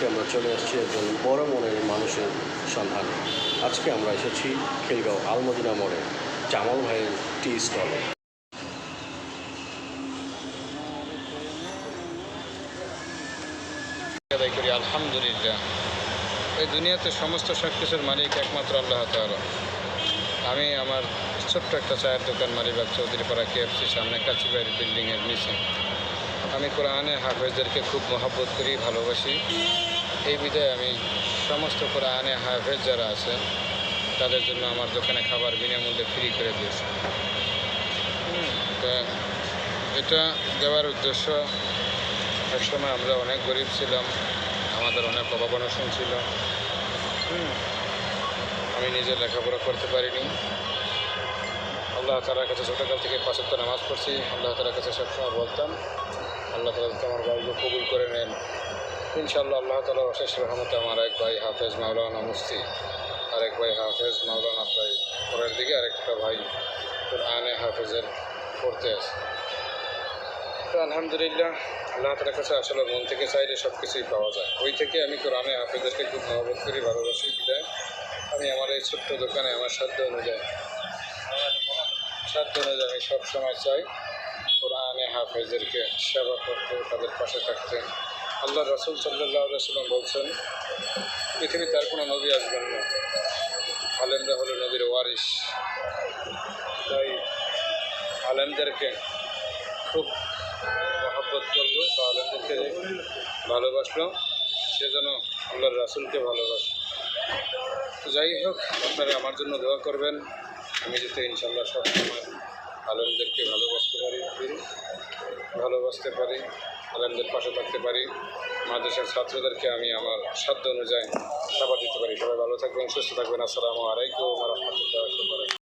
আজকে আমরা চলে এসেছি একজন বড় মনের মানুষের সন্ধানে। আজকে আমরা এসেছি খিলগাঁও আলমদিনা মোড়ে, জামাল ভাইয়ের টি স্টলে। আলহামদুলিল্লাহ। এই দুনিয়াতে সমস্ত সব কিছুর মালিক একমাত্র আল্লাহ তাআলা। আমি আমার ছোট্ট একটা চায়ের দোকান মালিবাগ চৌধুরীপাড়া কেএফসির সামনে কাচিবাড়ি বিল্ডিংয়ের নিচে। আমি কোরআনে হাফেজদেরকে খুব মহাব্বত করি, ভালোবাসি। এই বিধায় আমি সমস্ত কোরআনে হাফেজ যারা আছে, তাদের জন্য আমার দোকানে খাবার বিনামূল্যে ফ্রি করে দিয়েছি। তা এটা দেওয়ার উদ্দেশ্য, একসময় আমরা অনেক গরিব ছিলাম, আমাদের অনেক অভাব অনশন ছিল আমি নিজে লেখাপড়া করতে পারিনি। আল্লাহ তালার কাছে ছোটোকাল থেকে পাঁচত্ব নামাজ পড়ছি, আল্লাহ তালার কাছে সবসময় বলতাম আল্লাহ তালা আমার ভাইকে কবুল করে নেন। ইনশাল্লাহ আল্লাহ তালার অশেষ রহমতে আমার এক ভাই হাফেজ মাওলানা মুফতি, আরেক ভাই হাফেজ মাওলানা প্রায় পরের দিকে আরেকটা ভাই আনে হাফেজের পড়তে আছে। তো আলহামদুলিল্লাহ, আল্লাহ তালার কাছে আসলে মন থেকে চাইলে সব কিছুই পাওয়া যায়। ওই থেকে আমি কোরআনে হাফেজদেরকে খুব মহব্বত করি, ভালোবাসি, বিদায়। আমি আমার এই ছোট্ট দোকানে আমার সাধ্য অনুযায়ী সাধ্য অনুযায়ী আমি সবসময় চাই। কোরআনে হাফেজদেরকে সেবা করতে তাদের পাশে থাকতে আল্লাহ রসুল সাল্লাহ সাল্লাম বলছেন, পৃথিবীতে আর কোনো নদী আসবেন না। আলেমরা হলো নদীর ওয়ারিস তাই আলেমদেরকে খুব মহাব্বত করল বা আলেমদেরকে ভালোবাসলো। সে যেন আল্লাহর রাসুলকে ভালোবাসে। তো যাই হোক, আপনারা আমার জন্য দোয়া করবেন। আমি যাতে ইনশাল্লাহ সবসময় আলেমদেরকে ভালোবাসতে পারি ভালোবাসতে পারি, আলমদের পাশে থাকতে পারি। মাদ্রাসার ছাত্রদেরকে আমি আমার সাধ্য অনুযায়ী খাবার দিতে পারি। সবাই ভালো থাকবেন, সুস্থ থাকবেন। আসসালামু আলাইকুম রহমতুল্লাহ